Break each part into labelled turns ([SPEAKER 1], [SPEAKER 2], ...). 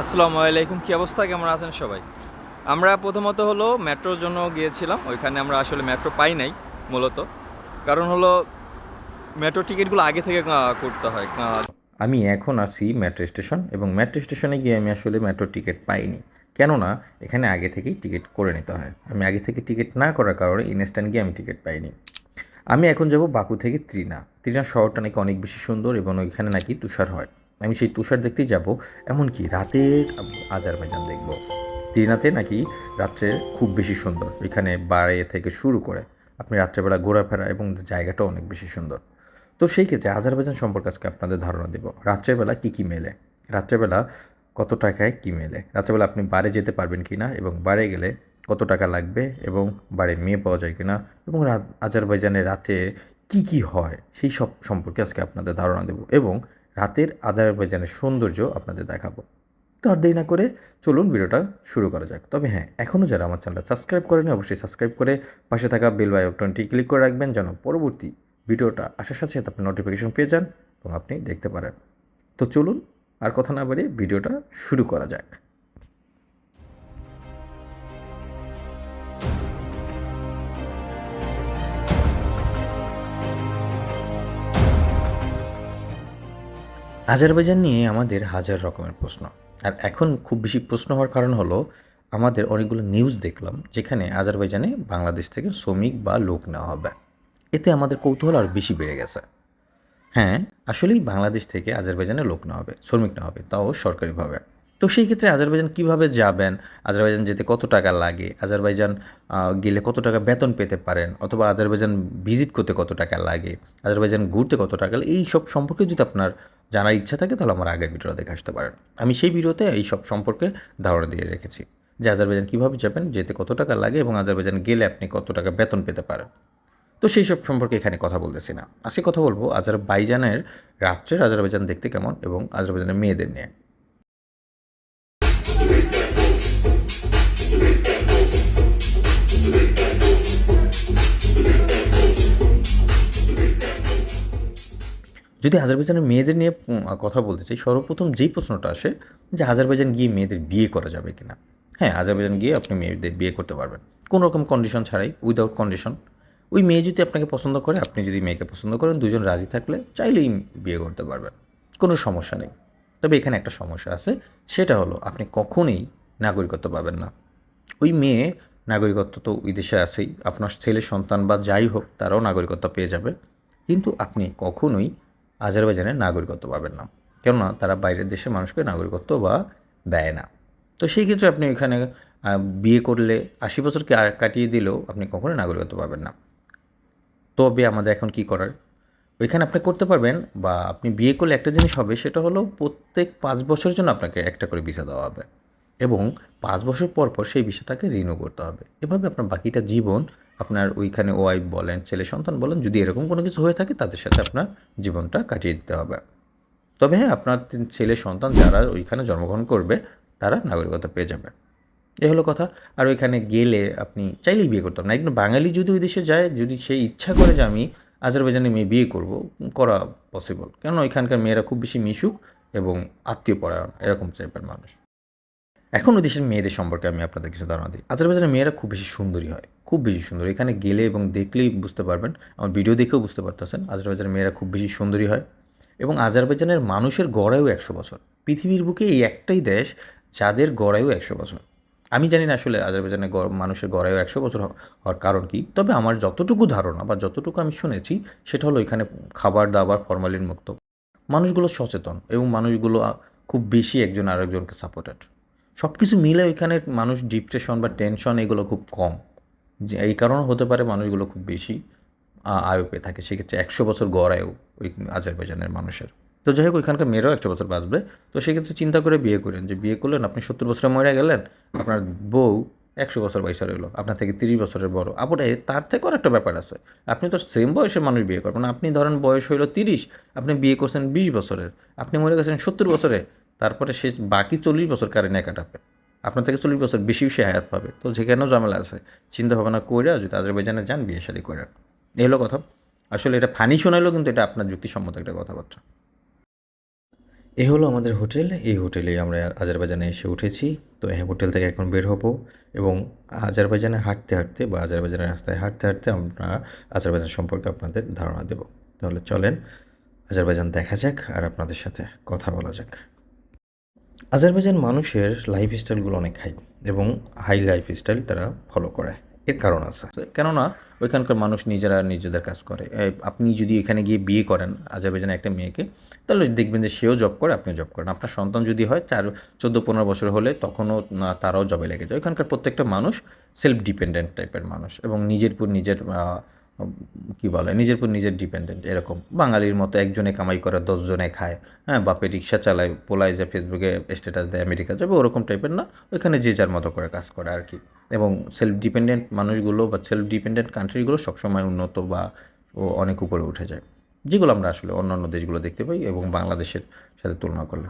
[SPEAKER 1] আসসালামু আলাইকুম, কী অবস্থা? কেমন আছেন সবাই? আমরা প্রথমত হলো মেট্রোর জন্য গিয়েছিলাম। ওইখানে আমরা আসলে মেট্রো পাই নাই, মূলত। কারণ হলো মেট্রো টিকিটগুলো আগে থেকে করতে হয়।
[SPEAKER 2] আমি এখন আছি মেট্রো স্টেশন এবং মেট্রো স্টেশনে গিয়ে আমি আসলে মেট্রো টিকিট পাইনি। কেননা, এখানে আগে থেকেই টিকিট করে নিতে হয়। আমি আগে থেকে টিকিট না করার কারণে ইনস্ট্যান্ট গিয়ে আমি টিকিট পাইনি। আমি এখন যাব বাকু থেকে ত্রিনা। ত্রিনা শহরটা নাকি অনেক বেশি সুন্দর এবং ওইখানে নাকি তুষার হয়। আমি সেই তুষার দেখতেই যাব, এমনকি রাতের আজারবাইজান দেখব। ত্রিনাতে নাকি রাত্রে খুব বেশি সুন্দর, এখানে বাড়ি থেকে শুরু করে। আপনি রাত্রেবেলা ঘোরাফেরা এবং জায়গাটা অনেক বেশি সুন্দর। তো সেই ক্ষেত্রে আজারবাইজান সম্পর্কে আজকে আপনাদের ধারণা দেব। রাত্রেবেলা কী কী মেলে? রাত্রেবেলা কত টাকায় কী মেলে? রাত্রেবেলা আপনি বারে যেতে পারবেন কি না এবং বারে গেলে কত টাকা লাগবে এবং বারে মেয়ে পাওয়া যায় কি না এবং রাত আজারবাইজানে রাতে কি কি হয় সেই সব সম্পর্কে আজকে আপনাদের ধারণা দেব এবং রাতের আজারবাইজানের সৌন্দর্য আপনাদের দেখাবো। তো আর দেরি না করে চলুন ভিডিওটা শুরু করা যাক। তবে হ্যাঁ এখনও যারা আমার চ্যানেলটা সাবস্ক্রাইব করেনি অবশ্যই সাবস্ক্রাইব করে পাশে থাকা বেল বাটনটি ক্লিক করে রাখবেন যেন পরবর্তী ভিডিওটা আসার সাথে সাথে আপনি নোটিফিকেশন পেয়ে যান এবং আপনি দেখতে পারেন। তো চলুন আর কথা না বাড়িয়ে ভিডিওটা শুরু করা যাক। আজারবাইজান নিয়ে আমাদের হাজার রকমের প্রশ্ন। আর এখন খুব বেশি প্রশ্ন হওয়ার কারণ হলো, আমাদের অনেকগুলো নিউজ দেখলাম, যেখানে আজারবাইজানে বাংলাদেশ থেকে শ্রমিক বা লোক নেওয়া হবে। এতে আমাদের কৌতূহল আর বেশি বেড়ে গেছে। হ্যাঁ আসলেই বাংলাদেশ থেকে আজারবাইজানে লোক নেওয়া হবে, শ্রমিক নেওয়া হবে, তাও সরকারিভাবে। তো সেই ক্ষেত্রে আজারবাইজান কীভাবে যাবেন? আজারবাইজান যেতে কত টাকা লাগে? আজারবাইজান গেলে কত টাকা বেতন পেতে পারেন? অথবা আজারবাইজান ভিজিট করতে কত টাকা লাগে? আজারবাইজান ঘুরতে কত টাকা লাগে? এই সব সম্পর্কে যদি আপনার জানার ইচ্ছা থাকে, তাহলে আমার আগের ভিডিওটা দেখে আসতে পারেন। আমি সেই ভিডিওতে এই সব সম্পর্কে ধারণা দিয়ে রেখেছি যে আজারবাইজান কীভাবে যাবেন, যেতে কত টাকা লাগে এবং আজারবাইজান গেলে আপনি কত টাকা বেতন পেতে পারেন। তো সেই সব সম্পর্কে এখানে কথা বলতেছি না। আজকে কথা বলব আজারবাইজানের রাত্রের আজারবাইজান দেখতে কেমন এবং আজারবাইজানের মেয়েদের নিয়ে। যদি আজারবাইজানের মেয়েদের নিয়ে কথা বলতে চাই, সর্বপ্রথম যেই প্রশ্নটা আসে যে আজারবাইজান গিয়ে মেয়েদের বিয়ে করা যাবে কিনা। হ্যাঁ আজারবাইজান গিয়ে আপনি মেয়েদের বিয়ে করতে পারবেন। কোনো রকম কন্ডিশন ছাড়াই উইদাউট কন্ডিশন ওই মেয়ে যদি আপনাকে পছন্দ করে, আপনি যদি মেয়েকে পছন্দ করেন, দুজন রাজি থাকলে চাইলেই বিয়ে করতে পারবেন। কোনো সমস্যা নেই। তবে এখানে একটা সমস্যা আছে, সেটা হলো আপনি কখনোই নাগরিকত্ব পাবেন না। ওই মেয়ে নাগরিকত্ব তো ওই দেশে আছেই, আপনার ছেলে, সন্তান বা যাই হোক, তারাও নাগরিকত্ব পেয়ে যাবে। কিন্তু আপনি কখনোই আজারবাইজানের নাগরিকত্ব পাবেন না। কেননা তারা বাইরের দেশের মানুষকে নাগরিকত্ব বা দেয় না। তো সেই ক্ষেত্রে আপনি এখানে বিয়ে করলে আশি বছরকে কাটিয়ে দিলেও আপনি কখনোই নাগরিকত্ব পাবেন না। তবে আমাদের এখন কি করার? ওইখানে আপনি করতে পারবেন বা আপনি বিয়ে করলে একটা জিনিস হবে, সেটা হলো প্রত্যেক পাঁচ বছরের জন্য আপনাকে একটা করে ভিসা দেওয়া হবে। এবং পাঁচ বছর পর পর সেই বিষয়টাকে রিনিউ করতে হবে। এভাবে আপনার বাকিটা জীবন আপনার ওইখানে ওয়াইফ বলেন, ছেলে সন্তান বলেন, যদি এরকম কোনো কিছু হয়ে থাকে তাদের সাথে আপনার জীবনটা কাটিয়ে দিতে হবে। তবে হ্যাঁ আপনার ছেলে সন্তান যারা ওইখানে জন্মগ্রহণ করবে, তারা নাগরিকতা পেয়ে যাবে। এ হলো কথা। আর ওইখানে গেলে আপনি চাইলেই বিয়ে করতে পারেন একজন বাঙালি যদি ওই দেশে যায়, যদি সে ইচ্ছা করে যে আমি আজারবাইজানে মেয়ে বিয়ে করব, করা পসিবল কেন ওইখানকার মেয়েরা খুব বেশি মিশুক এবং আত্মীয় পরায়ণ এরকম টাইপের মানুষ। এখন ওই দেশের মেয়েদের সম্পর্কে আমি আপনাদের কিছু ধারণা দিই। আজারবাইজানের মেয়েরা খুব বেশি সুন্দরী হয়। খুব বেশি সুন্দর। এখানে গেলে এবং দেখলেই বুঝতে পারবেন। আমার ভিডিও দেখেও বুঝতে পারতেছেন, আজারবাইজানের মেয়েরা খুব বেশি সুন্দরী হয়। এবং আজারবাইজানের মানুষের গড়ায়ও একশো বছর। পৃথিবীর বুকে এই একটাই দেশ, যাদের গড়ায়ও একশো বছর। আমি জানি না আসলে আজারবাইজানের মানুষের গড়ায়ও একশো বছর হওয়ার কারণ কি। তবে আমার যতটুকু ধারণা বা যতটুকু আমি শুনেছি, সেটা হলো এখানে খাবার দাবার, ফরমালিন মুক্ত। মানুষগুলো সচেতন এবং মানুষগুলো খুব বেশি একজন আরেকজনকে সাপোর্টেড। সব কিছু মিলে ওইখানে মানুষ ডিপ্রেশন বা টেনশন এগুলো খুব কম। যে এই কারণে হতে পারে মানুষগুলো খুব বেশি আয়ু পেয়ে থাকে। সেক্ষেত্রে একশো বছর গড় আয়ু ওই আজারবাইজানের মানুষের। তো যাই হোক, ওইখানকার মেয়েরাও একশো বছর বাঁচবে। তো সেক্ষেত্রে চিন্তা করে বিয়ে করেন যে, বিয়ে করলেন, আপনি সত্তর বছরে মরে গেলেন, আপনার বউ একশো বছর বয়সে রইল আপনার থেকে তিরিশ বছরের বড়। এ- তার থেকেও একটা ব্যাপার আছে। আপনি তো সেম বয়সের মানুষ বিয়ে করবেন আপনি ধরেন বয়স হইল তিরিশ, আপনি বিয়ে করছেন বিশ বছরের, আপনি মরে গেছেন সত্তর বছরে, তারপরে সে বাকি চল্লিশ বছর কারেন্ট কাটাবে আপনার থেকে চল্লিশ বছর বেশি বেশি হায়াত পাবে। তো যেখানেও ঝামেলা আছে? চিন্তা ভাবনা করে যদি আজারবাইজানে যান বিয়ে শাদী করে এই হলো কথা। আসলে এটা ফানি শোনাইলেও কিন্তু এটা আপনার যুক্তিসম্মত একটা কথাবার্তা। এ হলো আমাদের হোটেল। এই হোটেলে আমরা আজারবাইজানে এসে উঠেছি। তো এই হোটেল থেকে এখন বের হব এবং আজারবাইজানে হাঁটতে হাঁটতে বা আজারবাইজানের রাস্তায় হাঁটতে হাঁটতে আমরা আজারবাইজান সম্পর্কে আপনাদের ধারণা দেব। তাহলে চলেন, আজারবাইজান দেখা যাক আর আপনাদের সাথে কথা বলা যাক। আজারবাইজান মানুষের লাইফ স্টাইলগুলো অনেক হাই এবং হাই লাইফ স্টাইল তারা ফলো করে। এর কারণ আছে। কেননা ওইখানকার মানুষ নিজেরা নিজেদের কাজ করে। আপনি যদি এখানে গিয়ে বিয়ে করেন আজারবাইজানে একটা মেয়েকে, তাহলে দেখবেন যে সেও জব করে, আপনিও জব করেন। আপনার সন্তান যদি হয়, চার, চোদ্দ, পনেরো বছর হলে তখনও তারাও জবে লেগে যায়। ওইখানকার প্রত্যেকটা মানুষ সেলফ ডিপেন্ডেন্ট টাইপের মানুষ এবং নিজের নিজের কি বলে, নিজের উপর নিজের ডিপেন্ডেন্ট এরকম। বাঙালির মতো একজনে কামাই করে দশজনে খায় হ্যাঁ বাপে রিক্সা চালায়, পোলায় যে ফেসবুকে স্ট্যাটাস দেয় আমেরিকা যাবে, ওরকম টাইপের না, ওইখানে যে যার মতো করে কাজ করে আর কি। এবং সেলফ ডিপেন্ডেন্ট মানুষগুলো বা সেলফ ডিপেন্ডেন্ট কান্ট্রিগুলো সবসময় উন্নত বা ও অনেক উপরে উঠে যায়। যেগুলো আমরা আসলে অন্যান্য দেশগুলো দেখতে পাই এবং বাংলাদেশের সাথে তুলনা করলে।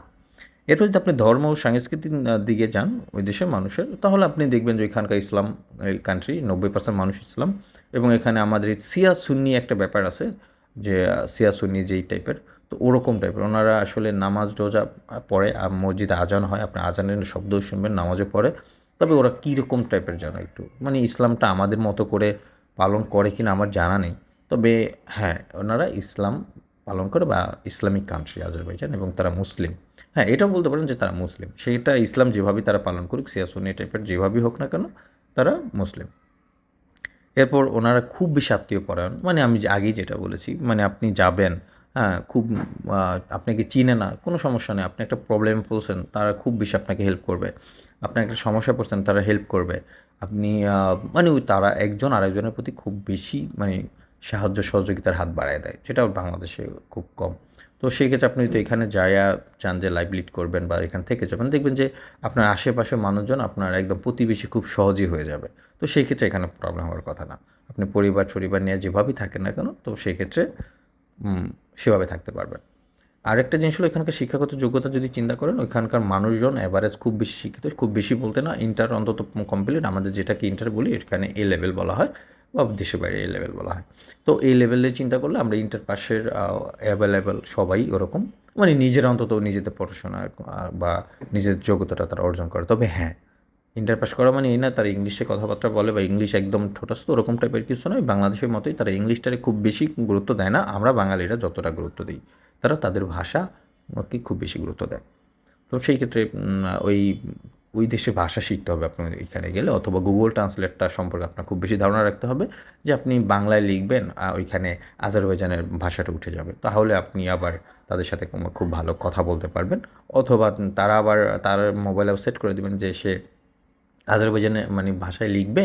[SPEAKER 2] এরপর যদি আপনি ধর্ম ও সাংস্কৃতিক দিকে যান ওই দেশের মানুষের, তাহলে আপনি দেখবেন যে এখানকার ইসলাম, এই কান্ট্রি নব্বই পার্সেন্ট মানুষ ইসলাম এবং এখানে আমাদের সিয়া সুন্নি একটা ব্যাপার আছে যে সিয়া সুন্নি যেই টাইপের তো ওরকম টাইপের ওনারা আসলে নামাজ, রোজা পড়ে মসজিদে আজান হয়, আপনি আজানের শব্দ শুনবেন, নামাজও পড়ে। তবে ওরা কীরকম টাইপের জানো একটু? মানে ইসলামটা আমাদের মতো করে পালন করে কিনা আমার জানা নেই। তবে হ্যাঁ ওনারা ইসলাম পালন করে বা ইসলামিক কান্ট্রি আজারবাইজান এবং তারা মুসলিম। হ্যাঁ এটাও বলতে পারেন যে তারা মুসলিম। সেটা ইসলাম যেভাবেই তারা পালন করুক সিয়াসুনি টাইপের যেভাবেই হোক না কেন, তারা মুসলিম। এরপর ওনারা খুব বেশি আত্মীয় পরায়ণ। মানে আমি আগেই যেটা বলেছি মানে আপনি যাবেন হ্যাঁ খুব আপনাকে চিনে না, কোনো সমস্যা নেই, আপনি একটা প্রবলেম পড়ছেন, তারা খুব বেশি আপনাকে হেল্প করবে। আপনি একটা সমস্যা পড়ছেন, তারা হেল্প করবে। আপনি মানে ওই তারা একজন আরেকজনের প্রতি খুব বেশি মানে সাহায্য সহযোগিতার হাত বাড়ায় দেয় যেটা বাংলাদেশে খুব কম। তো সেই ক্ষেত্রে আপনি যদি এখানে যায়া চান যে লাইভ লিড করবেন বা এখান থেকে যাবেন, দেখবেন যে আপনার আশেপাশে মানুষজন আপনার একদম প্রতিবেশী খুব সহজেই হয়ে যাবে। তো সেই ক্ষেত্রে এখানে প্রবলেম হওয়ার কথা না। আপনি পরিবার পরিবার নিয়ে যেভাবেই থাকেন না কেন, তো সেই ক্ষেত্রে সেভাবে থাকতে পারবেন। আরেকটা জিনিস হলো এখানকার শিক্ষাগত যোগ্যতা যদি চিন্তা করেন, ওইখানকার মানুষজন অ্যাভারেজ খুব বেশি শিক্ষিত, খুব বেশি বলতে না ইন্টার অন্তত কমপ্লিট আমাদের যেটাকে ইন্টার বলি, এখানে এ লেভেল বলা হয়। বা দেশের বাইরে এ লেভেল বলা হয়। তো এই লেভেলে চিন্তা করলে আমরা ইন্টার পাসের অ্যাভেলেবেল সবাই ওরকম মানে নিজেরা অন্তত নিজেদের পড়াশোনা বা নিজের যোগ্যতাটা তারা অর্জন করে। তবে হ্যাঁ ইন্টার পাস করা মানে এই না তারা ইংলিশে কথাবার্তা বলে বা ইংলিশ একদম ঠোঁটাস্থ ওরকম টাইপের কিছু নয়। বাংলাদেশের মতোই তারা ইংলিশটারে খুব বেশি গুরুত্ব দেয় না। আমরা বাঙালিরা যতটা গুরুত্ব দিই, তারা তাদের ভাষাকে খুব বেশি গুরুত্ব দেয়। তো সেই ক্ষেত্রে ওই ওই দেশে ভাষা শিখতে হবে আপনি এখানে গেলে, অথবা গুগল ট্রান্সলেটটা সম্পর্কে আপনার খুব বেশি ধারণা রাখতে হবে যে আপনি বাংলায় লিখবেন ওইখানে আজারবাইজানের ভাষাটা উঠে যাবে। তাহলে আপনি আবার তাদের সাথে খুব ভালো কথা বলতে পারবেন। অথবা তারা আবার, তার মোবাইলেও সেট করে দেবেন যে সে আজারবাইজানে মানে ভাষায় লিখবে,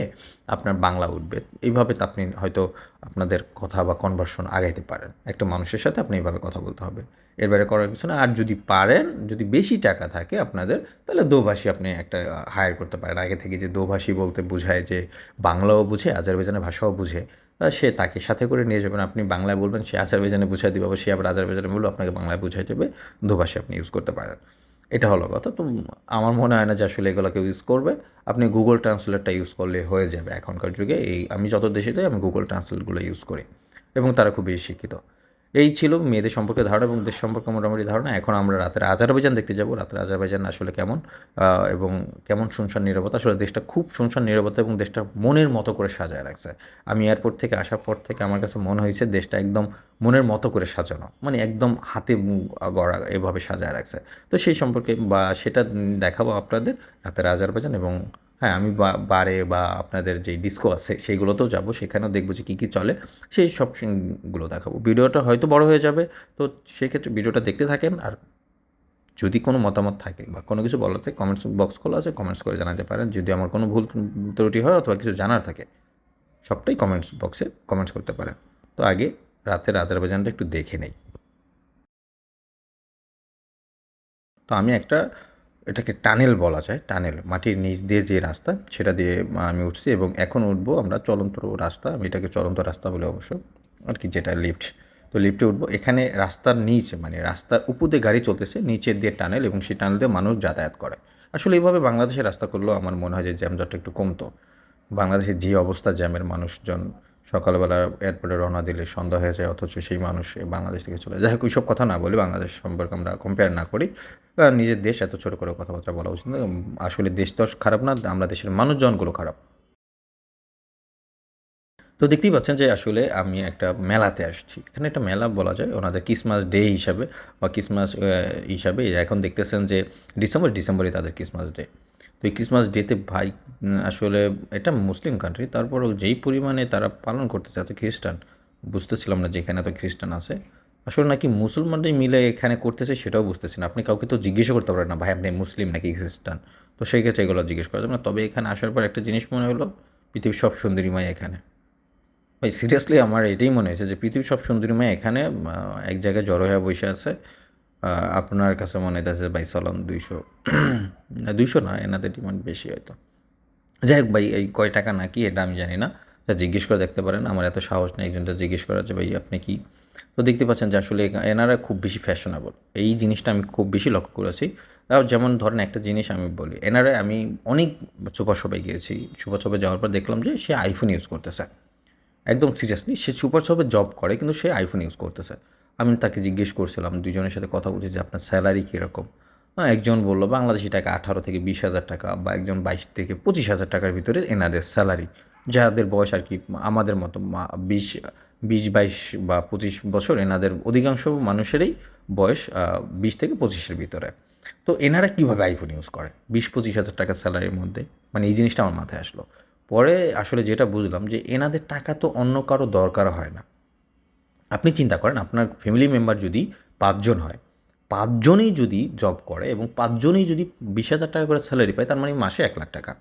[SPEAKER 2] আপনার বাংলা উঠবে। এইভাবে তো আপনি হয়তো আপনাদের কথা বা কনভার্সন আগাইতে পারেন। একটা মানুষের সাথে আপনি এইভাবে কথা বলতে হবে। এর বাইরে করার কিছু না। আর যদি পারেন, যদি বেশি টাকা থাকে আপনাদের, তাহলে দোভাষী আপনি একটা হায়ার করতে পারেন। আগে থেকে যে দোভাষী বলতে বোঝায়, যে বাংলাও বুঝে, আজারবাইজানের ভাষাও বুঝে সে তাকে সাথে করে নিয়ে যাবেন। আপনি বাংলায় বলবেন, সে আজারবাইজানে বুঝাই দিবে, আবার সে আবার আজারবাইজানে বলল আপনাকে বাংলায় বুঝাই দেবে। দোভাষী আপনি ইউজ করতে পারেন। এটা হলো কথা। তো আমার মনে হয় না যে আসলে এগুলো কেউ ইউজ করবে। আপনি গুগল ট্রান্সলেটটা ইউজ করলে হয়ে যাবে। এখনকার যুগে এই, আমি যত দেশে যাই, আমি গুগল ট্রান্সলেটগুলো ইউজ করি। এবং তারা খুব বেশি শিক্ষিত। এই ছিল মেয়েদের সম্পর্কে ধারণা এবং দেশ সম্পর্কে মোটামুটি ধারণা। এখন আমরা রাতের আজারবাইজান দেখতে যাব। রাতের আজারবাইজান আসলে কেমন এবং কেমন শুনশান নিরাপত্তা। আসলে দেশটা খুব শুনশান নিরাপত্তা এবং দেশটা মনের মতো করে সাজায় রাখছে। আমি এয়ারপোর্ট থেকে আসার পর থেকে আমার কাছে মনে হয়েছে দেশটা একদম মনের মতো করে সাজানো মানে একদম হাতে গড়া এভাবে সাজায় রাখছে। তো সেই সম্পর্কে বা সেটা দেখাবো আপনাদের রাতের আজারবাইজান এবং হ্যাঁ আমি বারে বা আপনাদের যে ডিস্কো আছে সেইগুলোতেও যাব, সেখানেও দেখব যে কী কী চলে। সেই সবগুলো দেখাবো। ভিডিওটা হয়তো বড় হয়ে যাবে, তো সেক্ষেত্রে ভিডিওটা দেখতে থাকেন। আর যদি কোনো মতামত থাকে বা কোনো কিছু বলার থাকে কমেন্টস বক্স খোলা আছে কমেন্টস করে জানাতে পারেন। যদি আমার কোনো ভুল ত্রুটি হয় অথবা কিছু জানার থাকে, সবটাই কমেন্টস বক্সে কমেন্টস করতে পারেন। তো আগে রাতের আজারবাইজানটা একটু দেখে নেই। তো আমি একটা এটাকে টানেল বলা যায়, টানেল। মাটির নিচ দিয়ে যে রাস্তা, সেটা দিয়ে আমি উঠছি এবং এখন উঠবো আমরা চলন্ত রাস্তা, আমি এটাকে চলন্ত রাস্তা বলে অবশ্য আর কি যেটা লিফট তো লিফটে উঠবো। এখানে রাস্তার নিচ মানে রাস্তার উপর দিয়ে গাড়ি চলতেছে, নিচের দিয়ে টানেল এবং সেই টানেল দিয়ে মানুষ যাতায়াত করে। আসলে এইভাবে বাংলাদেশের রাস্তা করলেও আমার মনে হয় যে জ্যামজটটা একটু কমতো। বাংলাদেশের যে অবস্থা জ্যামের মানুষজন সকালবেলা এয়ারপোর্টে রওনা দিলে সন্ধ্যা হয়ে যায়, অথচ সেই মানুষ বাংলাদেশ থেকে চলে যাই হোক, ওইসব কথা না বলি বাংলাদেশ সম্পর্কে আমরা কম্পেয়ার না করি। নিজের দেশ এত ছোটো করে কথাবার্তা বলা উচিত আসলে দেশ তো খারাপ না, আমরা দেশের মানুষজনগুলো খারাপ। তো দেখতেই পাচ্ছেন যে আসলে আমি একটা মেলাতে আসছি। এখানে একটা মেলা বলা যায়, ওনাদের ক্রিসমাস ডে হিসাবে বা ক্রিসমাস হিসাবে। এখন দেখতেছেন যে ডিসেম্বর ডিসেম্বরে তাদের ক্রিসমাস ডে তো এই ক্রিসমাস ডেতে ভাই আসলে এটা মুসলিম কান্ট্রি তারপরেও যেই পরিমাণে তারা পালন করতেছে, এত খ্রিস্টান বুঝতেছিলাম না যে এখানে এত খ্রিস্টান আছে। আসলে নাকি মুসলমানরাই মিলে এখানে করতেছে সেটাও বুঝতেছি না। আপনি কাউকে তো জিজ্ঞেসও করতে পারেন না, ভাই, আপনি মুসলিম নাকি খ্রিস্টান তো সেই ক্ষেত্রে এগুলো জিজ্ঞেস করা যাবে না। তবে এখানে আসার পর একটা জিনিস মনে হলো, পৃথিবীর সব সুন্দরীমাই এখানে। ভাই সিরিয়াসলি আমার এটাই মনে হয়েছে যে পৃথিবীর সব সুন্দরীময় এখানে এক জায়গায় জড়ো হয়ে বসে আছে। আপনার কাছে মনে হইতেছে ভাই, চলন, দুইশো দুইশো না, এনাদের ডিমান্ড বেশি হয়তো। যাই হোক, ভাই, এই কয় টাকা নাকি এটা আমি জানি না। যা জিজ্ঞেস করে দেখতে পারেন। আমার এত সাহস নেই একজনটা জিজ্ঞেস করা যে, ভাই, আপনি কি? তো দেখতে পাচ্ছেন যে, আসলে এনারা খুব বেশি ফ্যাশনেবল এই জিনিসটা আমি খুব বেশি লক্ষ্য করেছি। তাও যেমন ধরেন একটা জিনিস আমি বলি, এনারা, আমি অনেক সুপার শপে গিয়েছি। সুপার শপে যাওয়ার পর দেখলাম যে, সে আইফোন ইউজ করতেছে। একদম সিরিয়াসলি সে সুপার শপে জব করে, কিন্তু সে আইফোন ইউজ করতেছে। আমি তাকে জিজ্ঞেস করছিলাম দুজনের সাথে কথা বলছি যে আপনার স্যালারি কীরকম? হ্যাঁ একজন বলল বাংলাদেশি টাকা আঠারো থেকে বিশ হাজার টাকা বা একজন বাইশ থেকে পঁচিশ হাজার টাকার ভিতরে এনাদের স্যালারি যাদের বয়স আর কি আমাদের মতো বিশ বিশ, বাইশ বা পঁচিশ বছর এনাদের অধিকাংশ মানুষেরই বয়স বিশ থেকে পঁচিশের ভিতরে। তো এনারা কীভাবে আইফোন ইউজ করে? বিশ, পঁচিশ হাজার টাকা স্যালারির মধ্যে? মানে এই জিনিসটা আমার মাথায় আসলো। পরে আসলে যেটা বুঝলাম যে এনাদের টাকা তো অন্য কারও দরকার হয় না। আপনি চিন্তা করেন, আপনার ফ্যামিলি মেম্বার যদি পাঁচজন হয়, পাঁচজনেই যদি জব করে এবং পাঁচজনেই যদি বিশ হাজার টাকা করে স্যালারি পায়, তার মানে মাসে এক লাখ টাকা।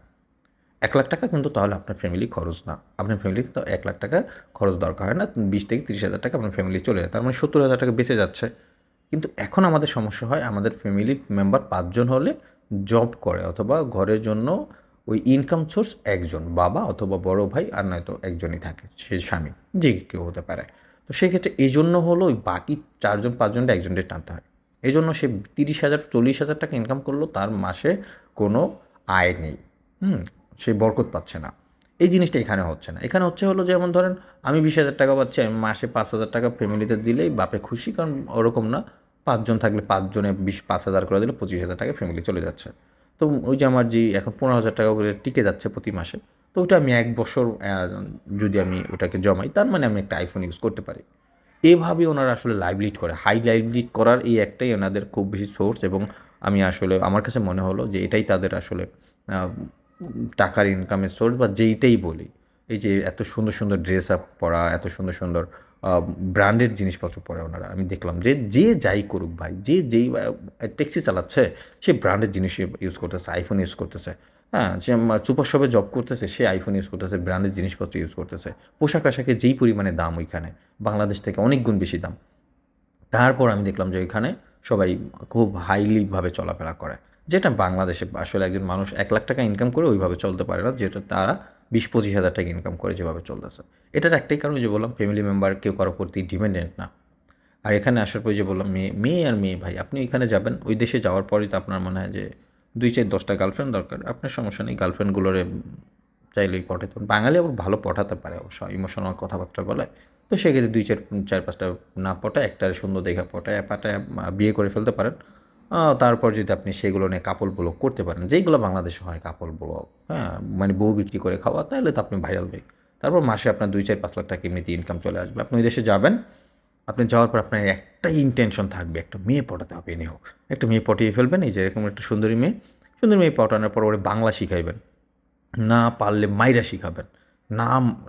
[SPEAKER 2] এক লাখ টাকা কিন্তু তাহলে আপনার ফ্যামিলি খরচ না। আপনার ফ্যামিলিতে তো এক লাখ টাকা খরচ দরকার হয় না, বিশ থেকে তিরিশ হাজার টাকা আপনার ফ্যামিলি চলে যায়, তার মানে সত্তর হাজার টাকা বেঁচে যাচ্ছে। কিন্তু এখন আমাদের সমস্যা হয়, আমাদের ফ্যামিলি মেম্বার পাঁচজন হলে জব করে অথবা ঘরের জন্য ওই ইনকাম সোর্স একজন, বাবা অথবা বড় ভাই, আর নয়তো একজনই থাকে, সে স্বামী, যে কেউ হতে পারে। তো সেক্ষেত্রে এই জন্য হলো ওই বাকি চারজন পাঁচজনটা একজনকে টানতে হয়। এই জন্য সে তিরিশ হাজার, চল্লিশ হাজার টাকা ইনকাম করল, তার মাসে কোনো আয় নেই। হুম, সে বরকত পাচ্ছে না। এই জিনিসটা এখানে হচ্ছে না। এখানে হচ্ছে হলো যেমন ধরেন, আমি বিশ হাজার টাকা পাচ্ছি, আমি মাসে পাঁচ হাজার টাকা ফ্যামিলিতে দিলেই বাপে খুশি, কারণ ওরকম না, পাঁচজন থাকলে পাঁচজনে বিশ, পাঁচ হাজার করে দিলে পঁচিশ হাজার টাকা ফ্যামিলি চলে যাচ্ছে। তো ওই যে আমার যে এখন পনেরো হাজার টাকা করে টিকে যাচ্ছে প্রতি মাসে তো ওটা আমি এক বছর যদি আমি ওটাকে জমাই, তার মানে আমি একটা আইফোন ইউজ করতে পারি। এভাবে ওনারা আসলে লাইভ লিড করে। হাই লাইভ লিড করার এই একটাই ওনাদের খুব বেশি সোর্স এবং আমি আসলে, আমার কাছে মনে হলো যে এটাই তাদের আসলে টাকার ইনকামের সোর্স বা যেইটাই বলি। এই যে এত সুন্দর সুন্দর ড্রেস আপ পরা, এত সুন্দর সুন্দর ব্র্যান্ডেড জিনিসপত্র পরে ওনারা। আমি দেখলাম যে যে যাই করুক ভাই, যে যেই ট্যাক্সি চালাচ্ছে, সে ব্র্যান্ডেড জিনিস ইউজ করতেছে আইফোন ইউজ করতেছে। হ্যাঁ যে সুপার শপে জব করতেছে, সে আইফোন ইউজ করতেছে ব্র্যান্ডেড জিনিসপত্র ইউজ করতেছে। পোশাক আশাকের যেই পরিমাণে দাম ওইখানে, বাংলাদেশ থেকে অনেক গুণ বেশি দাম। তারপর আমি দেখলাম যে ওইখানে সবাই খুব হাইলিভাবে চলাফেরা করে। যেটা বাংলাদেশে আসলে একজন মানুষ এক লাখ টাকা ইনকাম করে ওইভাবে চলতে পারে না, যেটা তারা বিশ, পঁচিশ হাজার টাকা ইনকাম করে যেভাবে চলতেছে। এটার একটাই কারণ যে বললাম ফ্যামিলি মেম্বার কেউ কারোর প্রতি ডিপেন্ডেন্ট না। আর এখানে আসার পর যে বললাম, মেয়ে মেয়ে আর মেয়ে ভাই, আপনি ওইখানে যাবেন, ওই দেশে যাওয়ার পরই তো আপনার মনে হয় যে দুই চার দশটা গার্লফ্রেন্ড দরকার। আপনার সমস্যা নেই গার্লফ্রেন্ডগুলোরে চাইলেই পটাতে পারেন বাঙালি আবার ভালো পটাতে পারে অবশ্য ইমোশনাল কথাবার্তা বলে। তো সেক্ষেত্রে দুই চার চার পাঁচটা না পটায়, একটা সুন্দর দেখা পটায়, পাটায় বিয়ে করে ফেলতে পারেন। তারপর যদি আপনি সেগুলো নিয়ে কাপল ব্লগ করতে পারেন, যেইগুলো বাংলাদেশে হয় কাপল ব্লগ হ্যাঁ মানে বউ বিক্রি করে খাওয়া, তাহলে তো আপনি ভাইরাল ভাই তারপর মাসে আপনার দুই চার পাঁচ লাখ টাকা এমনিতে ইনকাম চলে আসবে। আপনি ওই দেশে যাবেন আপনি যাওয়ার পর আপনার একটাই ইন্টেনশন থাকবে, একটা মেয়ে পটাতে হবে, এনে হোক। একটা মেয়ে পটিয়ে ফেলবেন, এই যে এরকম একটা সুন্দরী মেয়ে। সুন্দরী মেয়ে পটানোর পর ওরে বাংলা শিখাইবেন। না পারলে মাইরা শিখাবেন। না,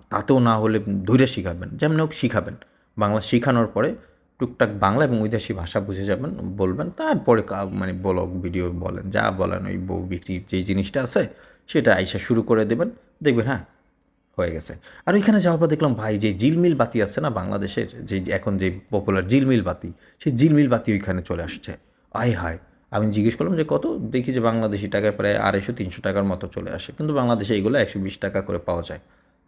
[SPEAKER 2] তাতেও না হলে ধৈর্য শিখাবেন। যেমন হোক শিখাবেন। বাংলা শিখানোর পরে টুকটাক বাংলা এবং ঐদেশি ভাষা বুঝে যাবেন, বলবেন। তারপরে মানে ব্লগ, ভিডিও বলেন, যা বলেন, ওই বউ বিক্রির যেই জিনিসটা আছে, সেটা আইসা শুরু করে দেবেন। দেখবেন হ্যাঁ হয়ে গেছে। আর ওইখানে যাওয়ার পর দেখলাম ভাই যে জিলমিল বাতি আছে না বাংলাদেশের যে এখন যে পপুলার জিলমিল বাতি সেই জিলমিল বাতি ওইখানে চলে আসছে। আয় হায়! আমি জিজ্ঞেস করলাম যে কত? দেখি যে বাংলাদেশি টাকায় প্রায় আড়াইশো তিনশো টাকার মতো চলে আসে। কিন্তু বাংলাদেশে এইগুলো একশো বিশ টাকা করে পাওয়া যায়।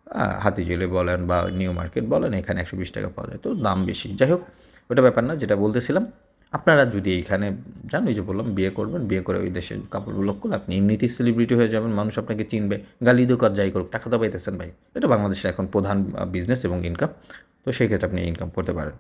[SPEAKER 2] আহ, হাতিঝিলে বলেন বা নিউ মার্কেট বলেন এখানে একশো বিশ টাকা পাওয়া যায়। তো দাম বেশি। যাই হোক ওটা ব্যাপার না যেটা বলতেছিলাম আপনারা যদি এইখানে যান ওই যে বললাম, বিয়ে করবেন, বিয়ে করে ওই দেশের কাপড় ব্লক করলে আপনি এমনিতেই সেলিব্রিটি হয়ে যাবেন, মানুষ আপনাকে চিনবে, গালি দোকান যাই করুক, টাকা তো পাইতেছেন ভাই। এটা বাংলাদেশের এখন প্রধান বিজনেস এবং ইনকাম তো সেই ক্ষেত্রে আপনি ইনকাম করতে পারেন।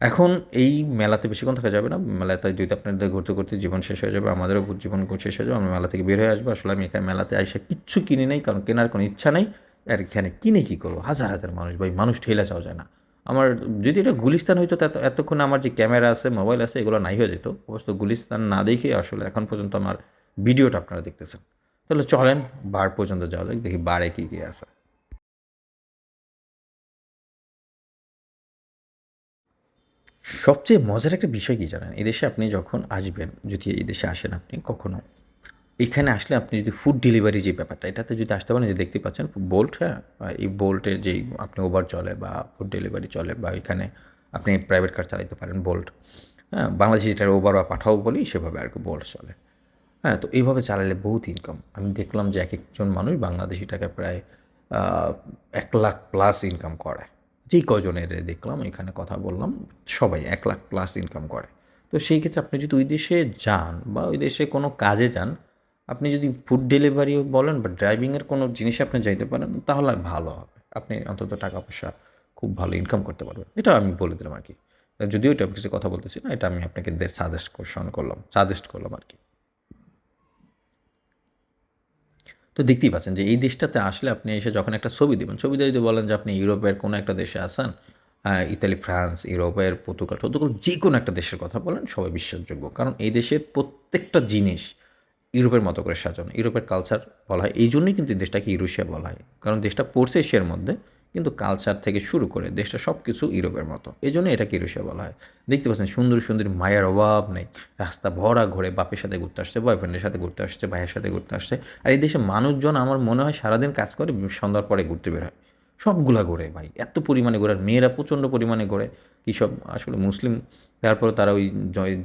[SPEAKER 2] এখন এই মেলাতে বেশিক্ষণ থাকা যাবে না, মেলাতে যদি আপনাদের ঘুরতে ঘুরতে জীবন শেষ হয়ে যাবে, আমাদেরও জীবন শেষ হয়ে যাবে, আমরা মেলা থেকে বের হয়ে আসব। আসলে আমি এখানে মেলাতে আইসা কিচ্ছু কিনি নেই, কারণ কেনার কোনো ইচ্ছা নেই, আর এখানে কিনে কী করব? হাজার হাজার মানুষ, ভাই, মানুষ ঠেলা চাওয়া যায় না। আমার যদি এটা গুলিস্তান হইতো এতক্ষণ আমার যে ক্যামেরা আছে, মোবাইল আছে, এগুলো নাই হয়ে যেত। অবশ্য গুলিস্তান না দেখে আসলে এখন পর্যন্ত আমার ভিডিওটা আপনারা দেখতেছেন। তাহলে চলেন, বার পর্যন্ত যাওয়া যাক, দেখি বারে কী কী আছে। সবচেয়ে মজার একটা বিষয় কী জানেন? এদেশে আপনি যখন আসবেন, যদি এই দেশে আসেন আপনি, কখনো এখানে আসলে আপনি যদি ফুড ডেলিভারি যে ব্যাপারটা, এটাতে যদি আসতে পারেন যে দেখতে পাচ্ছেন বোল্ট হ্যাঁ? এই বোল্টের যেই আপনি ওভার চলে বা ফুড ডেলিভারি চলে বা এখানে আপনি প্রাইভেট কার চালাতে পারেন বোল্ট হ্যাঁ? বাংলাদেশে যেটা ওভার বা পাঠাও বলি, সেভাবে আর কি বোল্ট চলে। হ্যাঁ তো এইভাবে চালালে বহুত ইনকাম আমি দেখলাম যে এক একজন মানুষ বাংলাদেশি টাকা প্রায় এক লাখ প্লাস ইনকাম করে। যেই কজনের দেখলাম, এখানে কথা বললাম, সবাই এক লাখ প্লাস ইনকাম করে। তো সেই ক্ষেত্রে আপনি যদি ওই দেশে যান বা ওই দেশে কোনো কাজে যান আপনি যদি ফুড ডেলিভারিও বলেন বা ড্রাইভিংয়ের কোনো জিনিসে আপনি যাইতে পারেন তাহলে ভালো হবে। আপনি অন্তত টাকা পয়সা খুব ভালো ইনকাম করতে পারবেন। এটা আমি বলে দিলাম আর কি। যদিও এটা কিছু কথা বলতেছি না এটা আমি আপনাকে সাজেস্ট করলাম সাজেস্ট করলাম আর কি। তো দেখতেই পাচ্ছেন যে এই দেশটাতে আসলে আপনি এসে যখন একটা ছবি দেবেন ছবি যদি বলেন যে আপনি ইউরোপের কোনো একটা দেশে আসেন হ্যাঁ, ইতালি ফ্রান্স ইউরোপের পর্তুগাল পর্তুগাল যে কোনো একটা দেশের কথা বলেন সবাই বিশ্বাসযোগ্য। কারণ এই দেশের প্রত্যেকটা জিনিস ইউরোপের মতো করে সাজানো, ইউরোপের কালচার বলা হয়। এই জন্যই কিন্তু দেশটাকে ইউরোশিয়া বলা হয়। কারণ দেশটা পড়ছে এশিয়ার মধ্যে, কিন্তু কালচার থেকে শুরু করে দেশটা সব কিছু ইউরোপের মতো। এই জন্য এটাকে ইউরোশিয়া বলা হয়। দেখতে পাচ্ছেন, সুন্দর সুন্দর মায়ের অভাব নেই। রাস্তা ভরা ঘুরে বাপের সাথে ঘুরতে আসছে বয়ফ্রেন্ডের সাথে ঘুরতে আসছে, ভাইয়ের সাথে ঘুরতে আসছে। আর এই দেশে মানুষজন আমার মনে হয় সারাদিন কাজ করে, সন্ধ্যার পরে ঘুরতে বের হয়। সবগুলা ঘোরে ভাই। এত পরিমাণে ঘোরে। আর মেয়েরা প্রচণ্ড পরিমাণে ঘোরে। কী সব আসলে মুসলিম, তারপরে তারা ওই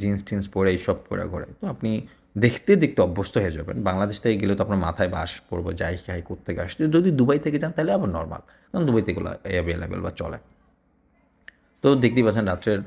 [SPEAKER 2] জিন্স টিন্স পরে এই সব পরে ঘোরে। তো আপনি দেখতে দেখতে অভ্যস্ত হয়ে যাবেন। বাংলাদেশ থেকে গেলে তো আপনার মাথায় বাস পড়ব, যাই খাই, করতে আসছে যদি দুবাই থেকে যান, তাহলে আবার নর্মাল কারণ দুবাই থেকে অ্যাভেলেবেল বা চলে। তো দেখতেই পাচ্ছেন রাত্রের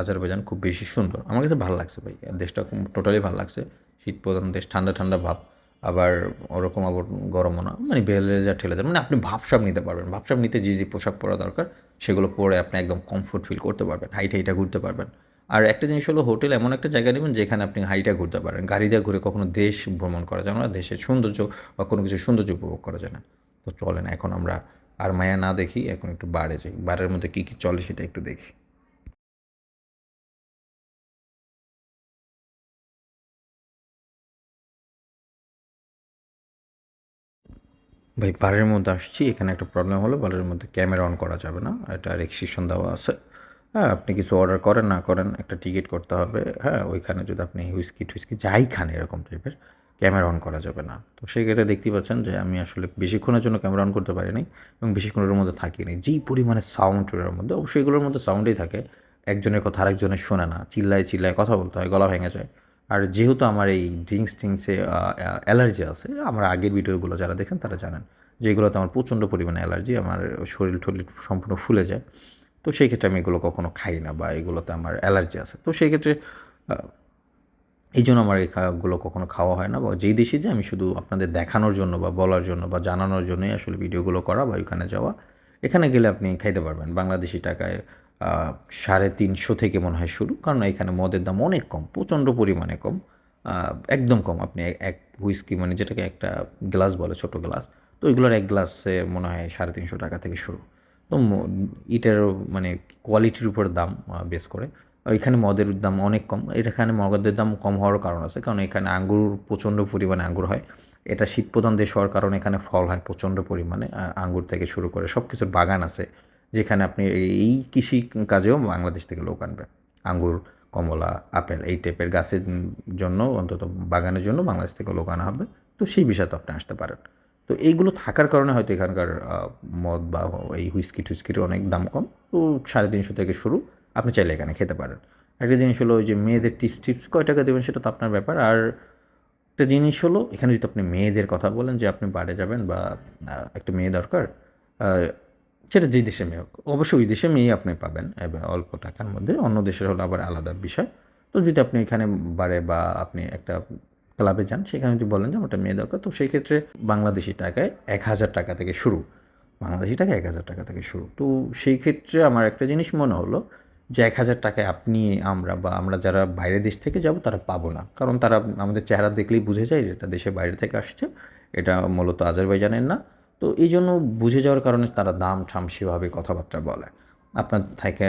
[SPEAKER 2] আজারবাইজান খুব বেশি সুন্দর। আমার কাছে ভালো লাগছে ভাই, দেশটা টোটালি ভালো লাগছে। শীত প্রধান দেশ, ঠান্ডা ঠান্ডা ভাব। আবার ওরকম আবার গরমও না মানে যা ঠেলে যায়। মানে আপনি ভাবসাব নিতে পারবেন, ভাবসাব নিতে যে যে পোশাক পরা দরকার, সেগুলো পরে আপনি একদম কমফোর্ট ফিল করতে পারবেন, হাইট হাইটা ঘুরতে পারবেন। আর একটা জিনিস হলো হোটেল এমন একটা জায়গা নেবেন যেখানে আপনি হাইটা ঘুরতে পারেন। গাড়ি দিয়ে ঘুরে কখনো দেশ ভ্রমণ করা যায় না, দেশের সৌন্দর্য বা কোনো কিছু সৌন্দর্য উপভোগ করা যায় না। তো চলেন এখন আমরা আর মায়া না দেখি, এখন একটু বারে যাই। বারের মধ্যে কী কী চলে সেটা একটু দেখি। ভাই, বারের মধ্যে আসছি, এখানে একটা প্রবলেম হলো, বারের মধ্যে ক্যামেরা অন করা যাবে না, এটা রেস্ট্রিকশন দেওয়া আছে। হ্যাঁ আপনি কিছু অর্ডার করেন, না করেন, একটা টিকিট করতে হবে। হ্যাঁ ওইখানে যদি আপনি হুইস্কি টুইস্কি যাই খান এরকম টাইপের ক্যামেরা অন করা যাবে না। তো সেই ক্ষেত্রে দেখতেই পাচ্ছেন যে আমি আসলে বেশিক্ষণের জন্য ক্যামেরা অন করতে পারি নাই এবং বেশিক্ষণের মধ্যে থাকিনি। যেই পরিমাণে সাউন্ড ওটার মধ্যে, অবশ্যই এগুলোর মধ্যে সাউন্ডই থাকে। একজনের কথা আরেকজনের শোনে না, চিল্লায় চিল্লায় কথা বলতে হয়, গলা ভেঙে যায়। আর যেহেতু আমার এই ড্রিঙ্কস টিঙ্কসে অ্যালার্জি আছে, আমার আগের ভিডিওগুলো যারা দেখেন তারা জানেন যেগুলোতে আমার প্রচণ্ড পরিমাণে অ্যালার্জি, আমার শরীর টরির সম্পূর্ণ ফুলে যায়। তো সেই ক্ষেত্রে আমি এগুলো কখনো খাই না বা এগুলোতে আমার অ্যালার্জি আছে। তো সেই ক্ষেত্রে এই জন্য আমার এই কখনো খাওয়া হয় না বা যেই দেশে যে আমি শুধু আপনাদের দেখানোর জন্য বা বলার জন্য বা জানানোর জন্যই আসলে ভিডিওগুলো করা বা ওইখানে যাওয়া। এখানে গেলে আপনি খাইতে পারবেন। বাংলাদেশি টাকায় সাড়ে তিনশো থেকে মনে হয় শুরু। কারণ এখানে মদের দাম অনেক কম, প্রচণ্ড পরিমাণে কম। একদম কম। আপনি এক হুইস্কি মানে যেটাকে একটা গ্লাস বলে, ছোটো গ্লাস। তো ওইগুলোর এক গ্লাসে মনে হয় সাড়ে তিনশো টাকা থেকে শুরু। তো এটারও মানে কোয়ালিটির উপর দাম বেস করে। এখানে মদের দাম অনেক কম। এখানে মদের দাম কম হওয়ার কারণ আছে, কারণ এখানে আঙ্গুর প্রচণ্ড পরিমাণে আঙ্গুর হয়। এটা শীত প্রধান দেশ হওয়ার কারণে এখানে ফল হয় প্রচণ্ড পরিমাণে আঙ্গুর থেকে শুরু করে সব কিছুর বাগান আছে, যেখানে আপনি এই কৃষি কাজেও বাংলাদেশ থেকে লোক আনবে। আঙ্গুর, কমলা, আপেল এই টাইপের গাছের জন্য অন্তত বাগানের জন্য বাংলাদেশ থেকে লোক আনা হবে। তো সেই বিষয়ে তো আপনি আসতে পারেন। তো এইগুলো থাকার কারণে হয়তো এখানকার মদ বা এই হুইস্কি টুইস্কির অনেক দাম কম। তো সাড়ে তিনশো থেকে শুরু। আপনি চাইলে এখানে খেতে পারেন। একটা জিনিস হলো ওই যে মেয়েদের টিপস টিপস, কয় টাকা দেবেন সেটা তো আপনার ব্যাপার। আর একটা জিনিস হলো, এখানে যদি আপনি মেয়েদের কথা বলেন যে আপনি বাড়ে যাবেন বা একটা মেয়ে দরকার সেটা যেই দেশে মেয়ে হোক, অবশ্যই ওই দেশে মেয়ে আপনি পাবেন অল্প টাকার মধ্যে। অন্য দেশের হলো আবার আলাদা বিষয়। তো যদি আপনি এখানে বারে বা আপনি একটা ক্লাবে যান, সেখানে যদি বলেন যে আমার একটা মেয়ে দরকার, তো সেই ক্ষেত্রে বাংলাদেশি টাকায় এক হাজার টাকা থেকে শুরু। বাংলাদেশি টাকা এক হাজার টাকা থেকে শুরু। তো সেই ক্ষেত্রে আমার একটা জিনিস মনে হলো যে এক হাজার টাকায় আপনি, আমরা বা আমরা যারা বাইরের দেশ থেকে যাব, তারা পাবো না। কারণ তারা আমাদের চেহারা দেখলেই বুঝে যায় যে এটা দেশের বাইরে থেকে আসছে, এটা মূলত আজারবাইজানের না। তো এই জন্য বুঝে যাওয়ার কারণে তারা দাম ঠাম সেভাবে কথাবার্তা বলে। আপনার থেকে,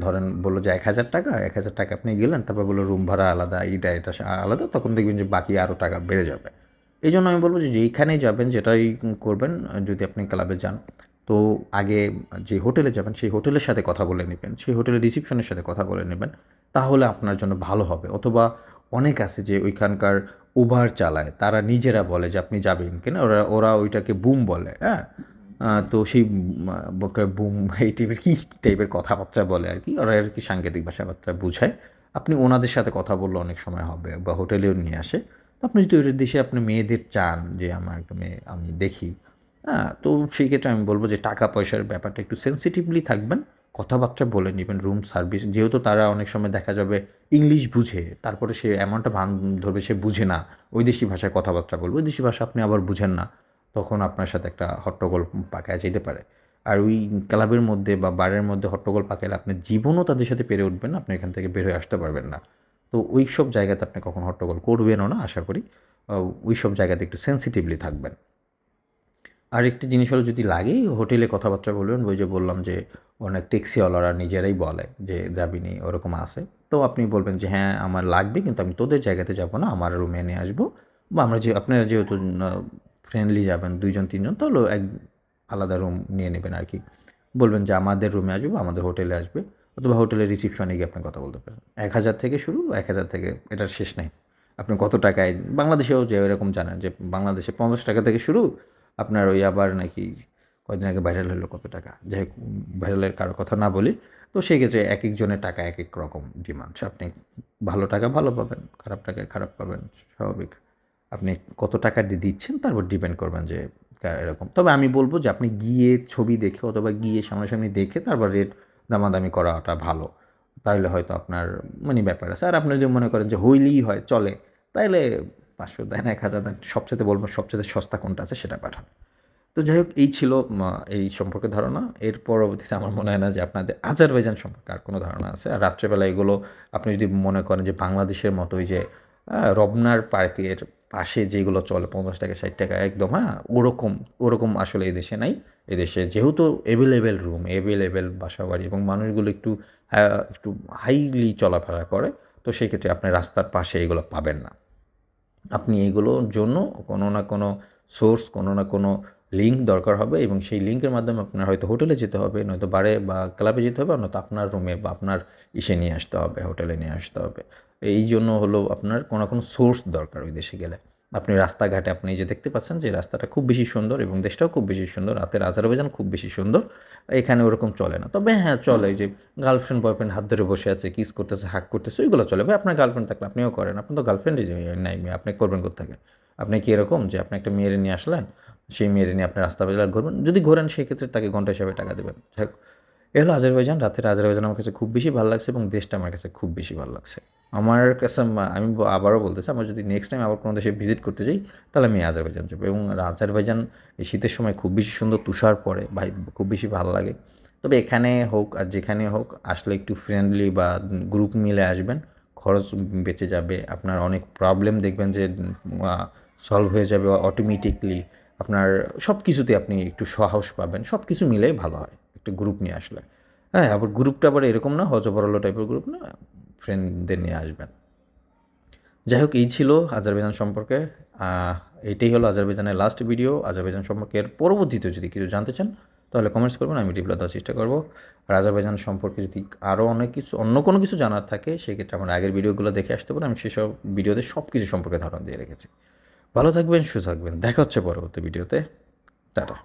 [SPEAKER 2] ধরেন বলল যে এক হাজার টাকা, এক হাজার টাকা আপনি গেলেন, তারপর বলল রুম ভাড়া আলাদা, এইটা, এটা আলাদা, তখন দেখবেন যে বাকি আরও টাকা বেড়ে যাবে। এই জন্য আমি বলব যে যেইখানেই যাবেন, যেটাই করবেন, যদি আপনি ক্লাবে যান, তো আগে যে হোটেলে যাবেন, সেই হোটেলের সাথে কথা বলে নেবেন, সেই হোটেলের রিসিপশনের সাথে কথা বলে নেবেন, তাহলে আপনার জন্য ভালো হবে। অথবা অনেক আছে যে ওইখানকার উবার চালায়, তারা নিজেরা বলে যে আপনি যাবেন কিনা, ওরা ওরা ওইটাকে বুম বলে হ্যাঁ? তো সেই বুম এই টাইপের কী টাইপের কথাবার্তা বলে আর কি? ওরা আর কি সাংকেতিক ভাষাবার্তা বুঝায়। আপনি ওনাদের সাথে কথা বললে অনেক সময় হবে বা হোটেলেও নিয়ে আসে। তো আপনি যদি ওই দেশে আপনি মেয়েদের চান যে আমার একটা মেয়ে আমি দেখি হ্যাঁ তো সেই ক্ষেত্রে আমি বলব যে টাকা পয়সার ব্যাপারটা একটু সেন্সিটিভলি থাকবেন, কথাবার্তা বলে নেবেন রুম সার্ভিস যেহেতু তারা অনেক সময় দেখা যাবে ইংলিশ বুঝে, তারপরে সে এমনটা ভান ধরবে সে বুঝে না, ওই দেশি ভাষায় কথাবার্তা বলবে, ওই দেশি ভাষা আপনি আবার বুঝেন না। তখন আপনার সাথে একটা হট্টগোল পাকায় যেতে পারে। আর ওই ক্লাবের মধ্যে বা বারের মধ্যে হট্টগোল পাকাইলে আপনার জীবনও তাদের সাথে পেরে উঠবেন আপনি এখান থেকে বের হয়ে আসতে পারবেন না। তো ওই সব জায়গাতে আপনি কখন হট্টগোল করবেনও না, আশা করি। ওই সব জায়গাতে একটু সেন্সিটিভলি থাকবেন। আর একটি জিনিস হলো, যদি লাগে, হোটেলে কথাবার্তা বলবেন, ওই যে বললাম যে অনেক ট্যাক্সিওয়ালারা নিজেরাই বলে যে, যাবিনি, ওরকম আছে। তো আপনি বলবেন যে হ্যাঁ আমার লাগবে, কিন্তু আমি তোদের জায়গাতে যাব না, আমার রুমে নিয়ে আসব। বা আমরা যে, আপনারা যেহেতু ফ্রেন্ডলি যাবেন দুইজন, তিনজন তাহলে এক আলাদা রুম নিয়ে নেবেন আর কি। বলবেন যে আমাদের রুমে আসব, আমাদের হোটেলে আসবে, অথবা হোটেলের রিসিপশনে গিয়ে আপনি কথা বলতে পারেন। এক হাজার থেকে শুরু, এক হাজার থেকে, এটার শেষ নাই। আপনি কত টাকায়, বাংলাদেশেও যে এরকম জানেন যে বাংলাদেশে পঞ্চাশ টাকা থেকে শুরু, আপনার ওই আবার নাকি কয়েকদিন আগে ভাইরাল হলো কত টাকা। যাই হোক ভাইরালের কারও কথা না বলি, তো সেই ক্ষেত্রে এক একজনের টাকা এক এক রকম ডিমান্ড আপনি ভালো টাকা ভালো পাবেন, খারাপ টাকায় খারাপ পাবেন, স্বাভাবিক। আপনি কত টাকা দিয়ে দিচ্ছেন, তারপর ডিপেন্ড করবেন যে এরকম। তবে আমি বলব যে আপনি গিয়ে ছবি দেখে অথবা গিয়ে সামনাসামনি দেখে তারপর রেট দামাদামি করাটা ভালো। তাহলে হয়তো আপনার মানে ব্যাপার আছে। আর আপনি যদি মনে করেন যে হইলেই হয়, চলে, তাইলে পাঁচশো দেন, এক হাজার দেন, সবচেয়ে বলব সবচেয়ে সস্তা কোনটা আছে সেটা পাঠান। তো যাই হোক, এই ছিল এই সম্পর্কে ধারণা। এর পরবর্তীতে আমার মনে হয় না যে আপনাদের আজারবাইজান সম্পর্কে আর কোনো ধারণা আছে। আর রাত্রেবেলা এগুলো আপনি যদি মনে করেন যে বাংলাদেশের মতোই যে রবনার পার্কের পাশে যেগুলো চলে পঞ্চাশ টাকা ষাট টাকা একদম হ্যাঁ ওরকম ওরকম আসলে এই দেশে নাই। এদেশে যেহেতু অ্যাভেলেবেল রুম অ্যাভেলেবেল বাসা বাড়ি এবং মানুষগুলো একটু আহ, একটু হাইলি চলাফেরা করে তো সেক্ষেত্রে আপনি রাস্তার পাশে এগুলো পাবেন না। আপনি এগুলোর জন্য কোনো না কোনো সোর্স কোনো না কোনো লিঙ্ক দরকার হবে এবং সেই লিঙ্কের মাধ্যমে আপনার হয়তো হোটেলে যেতে হবে নয়তো বারে বা ক্লাবে যেতে হবে নয়তো আপনার রুমে বা আপনার ইসে নিয়ে আসতে হবে হোটেলে নিয়ে আসতে হবে। এই জন্য হলো আপনার কোনো কোনো সোর্স দরকার ওই দেশে গেলে। আপনি রাস্তাঘাটে আপনি যে দেখতে পাচ্ছেন যে রাস্তাটা খুব বেশি সুন্দর এবং দেশটাও খুব বেশি সুন্দর, রাতের আজারবাইজান খুব বেশি সুন্দর, এখানে ওরকম চলে না। তবে হ্যাঁ চলে যে গার্লফ্রেন্ড বয়ফ্রেন্ড হাত ধরে বসে আছে কিস করতেছে হাক করতেছে, ওইগুলো চলে। ভাই, আপনার গার্লফ্রেন্ড থাকলে আপনিও করেন আপনার তো গার্লফ্রেন্ডই নাই মেয়ে আপনি করবেন কোথেকে আপনি কি এরকম যে আপনি একটা মেয়ের নিয়ে আসলেন, সেই মেয়ের নিয়ে আপনি রাস্তা বেলা ঘুরবেন? যদি ঘোরেন, সেক্ষেত্রে তাকে ঘণ্টা হিসাবে টাকা দেবেন। এ হলো আজারবাইজান, রাতের আজারবাইজান আমার কাছে খুব বেশি ভালো লাগছে এবং দেশটা আমার কাছে খুব বেশি ভালো লাগছে। আমার কাছে আমি আবারও বলতেছি আমার যদি নেক্সট টাইম আবার কোনো দেশে ভিজিট করতে যাই, তাহলে আমি আজারবাইজান যাব এবং আজারবাইজান এই শীতের সময় খুব বেশি সুন্দর তুষার পড়ে, ভাই খুব বেশি ভালো লাগে। তবে এখানে হোক আর যেখানে হোক, আসলে একটু ফ্রেন্ডলি বা গ্রুপ মিলে আসবেন, খরচ বেঁচে যাবে, আপনার অনেক প্রবলেম দেখবেন যে সলভ হয়ে যাবে অটোমেটিকলি আপনার সব কিছুতে আপনি একটু সাহস পাবেন সব কিছু মিলেই ভালো হয়। একটু গ্রুপ নিয়ে আসলে। হ্যাঁ আবার গ্রুপটা আবার এরকম না, হজবরল টাইপের গ্রুপ না ফ্রেন্ডদের নিয়ে আসবেন। যাই হোক, এই ছিল আজারবাইজান সম্পর্কে। এটাই হলো আজারবাইজানের লাস্ট ভিডিও আজারবাইজান সম্পর্কে এর পরবর্তীতে যদি কিছু জানতে চান, তাহলে কমেন্টস করবেন, আমি রিপ্লাই দেওয়ার চেষ্টা করব। আর আজারবাইজান সম্পর্কে যদি আরও অনেক কিছু, অন্য কোনো কিছু জানার থাকে, সেক্ষেত্রে আমার আগের ভিডিওগুলো দেখে আসতে পারেন। আমি সেসব ভিডিওতে সব কিছু সম্পর্কে ধারণা দিয়ে রেখেছি। ভালো থাকবেন, সুস্থ থাকবেন। দেখা হচ্ছে পরবর্তী ভিডিওতে টাটা।